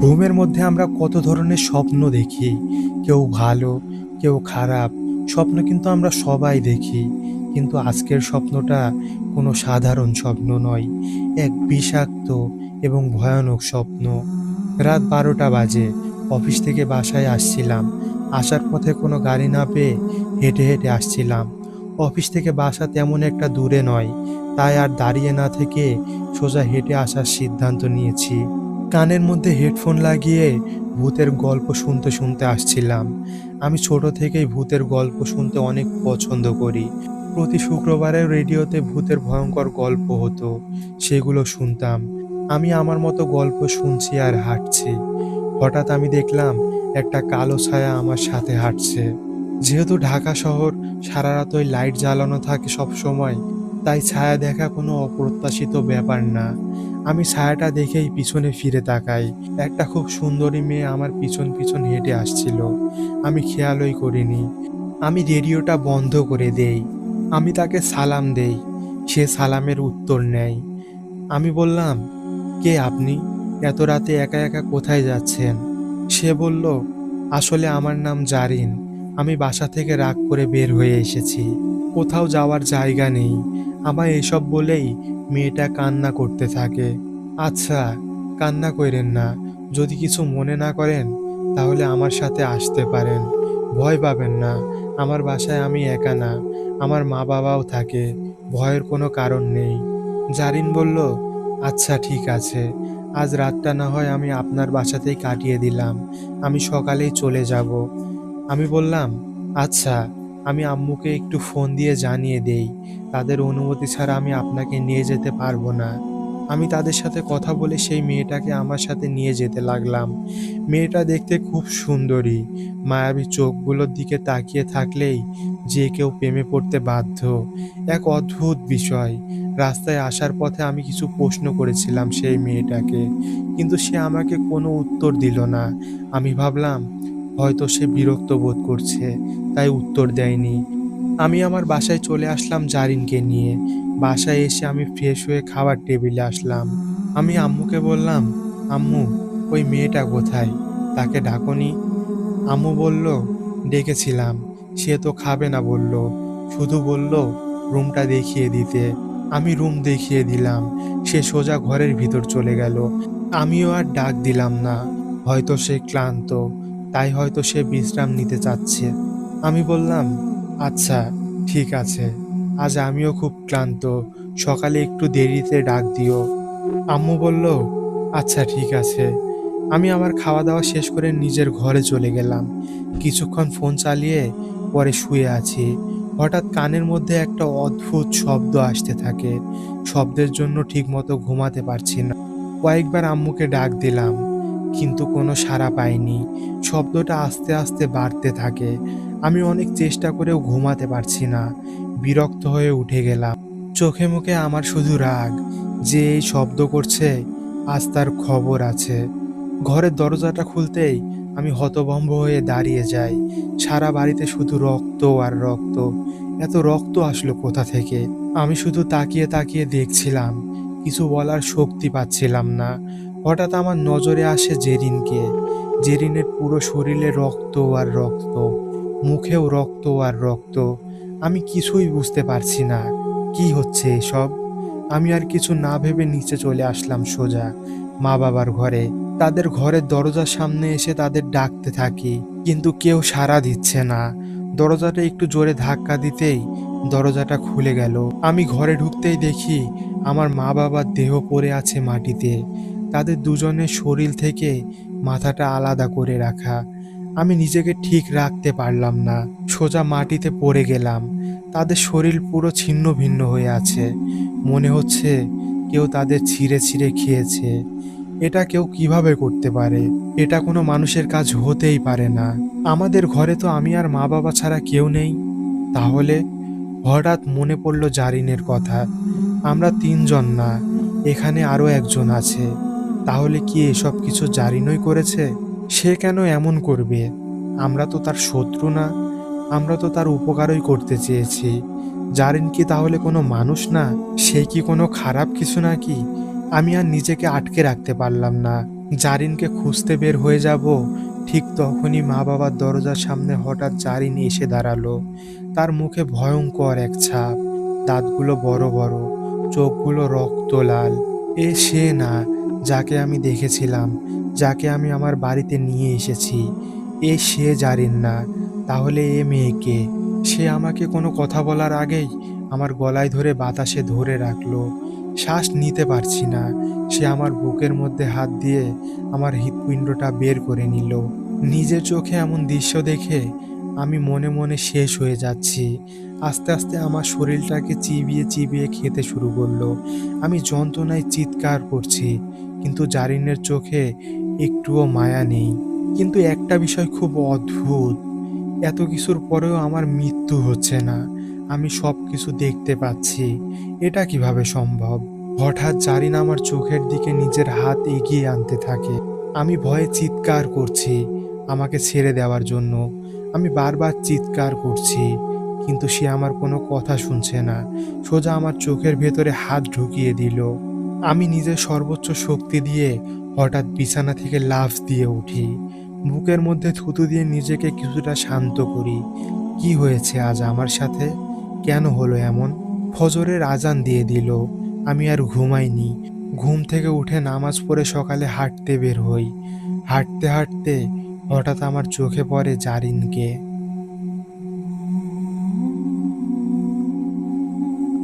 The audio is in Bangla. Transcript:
ঘুমের মধ্যে আমরা কত ধরনের স্বপ্ন দেখি। কেউ ভালো, কেউ খারাপ, স্বপ্ন কিন্তু আমরা সবাই দেখি। কিন্তু আজকের স্বপ্নটা কোনো সাধারণ স্বপ্ন নয়, এক বিষাক্ত এবং ভয়ানক স্বপ্ন। রাত বারোটা বাজে, অফিস থেকে বাসায় আসছিলাম। আসার পথে কোনো গাড়ি না পেয়ে হেঁটে হেঁটে আসছিলাম। অফিস থেকে বাসা তেমন একটা দূরে নয়, তাই আর দাঁড়িয়ে না থেকে সোজা হেঁটে আসার সিদ্ধান্ত নিয়েছি। কানের মধ্যে হেডফোন লাগিয়ে ভূতের গল্প শুনতে শুনতে আসছিলাম। আমি ছোট থেকেই ভূতের গল্প শুনতে অনেক পছন্দ করি। প্রতি শুক্রবারে রেডিওতে ভূতের ভয়ঙ্কর গল্প হতো, সেগুলো শুনতাম। আমি আমার মতো গল্প শুনছি আর হাঁটছি। হঠাৎ আমি দেখলাম একটা কালো ছায়া আমার সাথে হাঁটছে। যেহেতু ঢাকা শহর, সারা রাত ওই লাইট জ্বালানো থাকে সব সময় তাই ছায়া দেখা কোনো অপ্রত্যাশিত ব্যাপার না। আমি ছায়াটা দেখেই পিছনে ফিরে তাকাই। একটা খুব সুন্দরী মেয়ে আমার পিছন পিছন হেঁটে আসছিল। আমি খেয়ালই করিনি। আমি রেডিওটা বন্ধ করে দেই। আমি তাকে সালাম দেই। সে সালামের উত্তর নেয়। আমি বললাম, কে আপনি? এত রাতে একা একা কোথায় যাচ্ছেন? সে বলল, আসলে আমার নাম জারিন। আমি বাসা থেকে রাগ করে বের হয়ে এসেছি। কোথাও যাওয়ার জায়গা নেই। আমায় এসব বলেই মেয়েটা কান্না করতে থাকে। আচ্ছা কান্না করেন না। যদি কিছু মনে না করেন, তাহলে আমার সাথে আসতে পারেন। ভয় পাবেন না। আমার বাসায় আমি একা না। আমার মা বাবাও থাকে। ভয়ের কোনো কারণ নেই। জারিন বলল আচ্ছা ঠিক আছে। আজ রাতটা না হয় আমি আপনার বাসাতেই কাটিয়ে দিলাম। আমি সকালেই চলে যাব। আমি বললাম আচ্ছা। আমি আম্মুকে একটু ফোন দিয়ে জানিয়ে দেই। তাদের অনুমতি ছাড়া আমি আপনাকে নিয়ে যেতে পারব না। আমি তাদের সাথে কথা বলে সেই মেয়েটাকে আমার সাথে নিয়ে যেতে লাগলাম। মেয়েটা দেখতে খুব সুন্দরী। মায়াবী চোখগুলোর দিকে তাকিয়ে থাকলেই যে কেউ প্রেমে পড়তে বাধ্য। এক অদ্ভুত বিষয়। রাস্তায় আসার পথে আমি কিছু প্রশ্ন করেছিলাম সেই মেয়েটাকে। কিন্তু সে আমাকে কোনো উত্তর দিল না। আমি ভাবলাম হয়তো সে বিরক্ত বোধ করছে, তাই উত্তর দেয়নি। আমি আমার বাসায় চলে আসলাম জারিনকে নিয়ে। বাসায় এসে আমি ফ্রেশ হয়ে খাবার টেবিলে আসলাম। আমি আম্মুকে বললাম, আম্মু, ওই মেয়েটা কোথায়? তাকে ডাকনি? আম্মু বলল, ডেকেছিলাম। সে তো খাবে না, বলল। শুধু বলল, রুমটা দেখিয়ে দিতে। আমি রুম দেখিয়ে দিলাম। সে সোজা ঘরের ভিতর চলে গেল। আমিও আর ডাক দিলাম না। হয়তো সে ক্লান্ত। তাই হয়তো সে বিশ্রাম নিতে চাচ্ছে। আমি বললাম আচ্ছা ঠিক আছে। আজ আমিও খুব ক্লান্ত। সকালে একটু দেরিতে ডাক দিও। আম্মু বলল আচ্ছা ঠিক আছে। আমি আমার খাওয়া দাওয়া শেষ করে নিজের ঘরে চলে গেলাম। কিছুক্ষণ ফোন চালিয়ে পরে শুয়ে আছি। হঠাৎ কানের মধ্যে একটা অদ্ভুত শব্দ আসতে থাকে। শব্দের জন্য ঠিকমতো ঘুমাতে পারছি না। কয়েকবার আম্মুকে ডাক দিলাম কিন্তু কোনো সাড়া পাইনি। শব্দটা আস্তে আস্তে বাড়তে থাকে। আমি অনেক চেষ্টা করেও ঘুমাতে পারছি না। বিরক্ত হয়ে উঠে গেলাম। চোখে মুখে আমার শুধু রাগ, যে এই শব্দ করছে, আজ তার খবর আছে। ঘরের দরজাটা খুলতেই আমি হতভম্ব হয়ে দাঁড়িয়ে যাই। সারা বাড়িতে শুধু রক্ত আর রক্ত। এত রক্ত আসলো কোথা থেকে? আমি শুধু তাকিয়ে তাকিয়ে দেখছিলাম। কিছু বলার শক্তি পাচ্ছিলাম না। হঠাৎ আমার নজরে আসে জেরিনকে। জেরিনের পুরো শরীরে রক্ত আর রক্ত, মুখেও রক্ত আর রক্ত। আমি কিছুই বুঝতে পারছি না, কি হচ্ছে এসব? আমি আর কিছু না ভেবে নিচে চলে আসলাম সোজা মা বাবার ঘরে। তাদের ঘরের দরজার সামনে এসে তাদের ডাকতে থাকি, কিন্তু কেউ সাড়া দিচ্ছে না। দরজাটা একটু জোরে ধাক্কা দিতেই দরজাটা খুলে গেল। আমি ঘরে ঢুকতেই দেখি আমার মা বাবার দেহ পড়ে আছে মাটিতে। তাদের দুজনের শরীর থেকে মাথাটা আলাদা করে রাখা। আমি নিজেকে ঠিক রাখতে পারলাম না। সোজা মাটিতে পড়ে গেলাম। তাদের শরীর পুরো ছিন্ন ভিন্ন হয়ে আছে। মনে হচ্ছে কেউ তাদের ছিঁড়ে ছিঁড়ে খেয়েছে। এটা কেউ কীভাবে করতে পারে? এটা কোনো মানুষের কাজ হতেই পারে না। আমাদের ঘরে তো আমি আর মা বাবা ছাড়া কেউ নেই। তাহলে? হঠাৎ মনে পড়ল জারিনের কথা। আমরা তিনজন না, এখানে আরও একজন আছে। তাহলে কি এসব কিছু জারিনই করেছে? সে কেন এমন করবে? আমরা তো তার শত্রু না। আমরা তো তার উপকারই করতে চেয়েছি। জারিন কি তাহলে কোনো মানুষ না? সে কি কোনো খারাপ কিছু নাকি? আমি আর নিজেকে আটকে রাখতে পারলাম না। জারিনকে খুঁজতে বের হয়ে যাব। ঠিক তখনই মা বাবার দরজার সামনে হঠাৎ জারিন এসে দাঁড়াল। তার মুখে ভয়ঙ্কর এক ছাপ। দাঁতগুলো বড় বড়, চোখগুলো রক্ত লাল। এ সে না। যাকে আমি দেখেছিলাম, যাকে আমি আমার বাড়িতে নিয়ে এসেছি, এ সে জারিন না, তাহলে এ মেয়েকে সে আমাকে কোনো কথা বলার আগেই আমার গলায় ধরে বাতাসে ধরে রাখল। শ্বাস নিতে পারছি না, সে আমার বুকের মধ্যে হাত দিয়ে আমার হৃৎপিণ্ডটা বের করে নিল। নিজের চোখে এমন দৃশ্য দেখে আমি মনে মনে শেষ হয়ে যাচ্ছি। আস্তে আস্তে আমার শরীরটাকে চিবিয়ে চিবিয়ে খেতে শুরু করল। আমি যন্ত্রণায় চিৎকার করছি। কিন্তু জারিনের চোখে একটুও মায়া নেই। কিন্তু একটা বিষয় খুব অদ্ভুত। এত কিছুর পরেও আমার মৃত্যু হচ্ছে না। আমি সব কিছু দেখতে পাচ্ছি। এটা কীভাবে সম্ভব? হঠাৎ জারিন আমার চোখের দিকে নিজের হাত এগিয়ে আনতে থাকে। আমি ভয়ে চিৎকার করছি আমাকে ছেড়ে দেওয়ার জন্য। আমি বারবার চিৎকার করছি, কিন্তু সে আমার কোনো কথা শুনছে না। সোজা আমার চোখের ভেতরে হাত ঢুকিয়ে দিল। আমি নিজের সর্বোচ্চ শক্তি দিয়ে হঠাৎ বিছানা থেকে লাফ দিয়ে উঠি। বুকের মধ্যে থুতু দিয়ে নিজেকে কিছুটা শান্ত করি। কি হয়েছে আজ আমার সাথে? কেন হলো এমন? ফজরের আজান দিয়ে দিল। আমি আর ঘুমাইনি। ঘুম থেকে উঠে নামাজ পড়ে সকালে হাঁটতে বের হই। হাঁটতে হাঁটতে হঠাৎ আমার চোখে পড়ে জারিনকে।